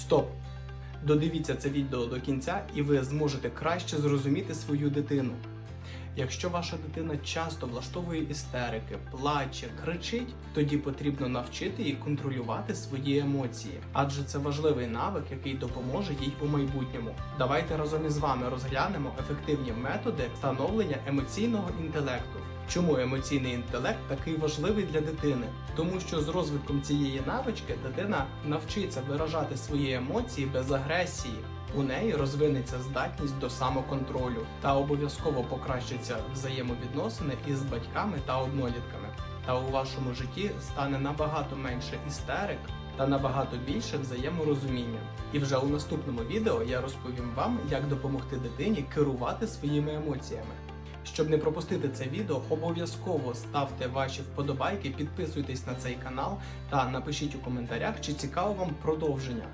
Стоп! Додивіться це відео до кінця, і ви зможете краще зрозуміти свою дитину. Якщо ваша дитина часто влаштовує істерики, плаче, кричить, тоді потрібно навчити її контролювати свої емоції, адже це важливий навик, який допоможе їй у майбутньому. Давайте разом із вами розглянемо ефективні методи встановлення емоційного інтелекту. Чому емоційний інтелект такий важливий для дитини? Тому що з розвитком цієї навички дитина навчиться виражати свої емоції без агресії. У неї розвинеться здатність до самоконтролю та обов'язково покращаться взаємовідносини із батьками та однолітками. Та у вашому житті стане набагато менше істерик та набагато більше взаєморозуміння. І вже у наступному відео я розповім вам, як допомогти дитині керувати своїми емоціями. Щоб не пропустити це відео, обов'язково ставте ваші вподобайки, підписуйтесь на цей канал та напишіть у коментарях, чи цікаво вам продовження.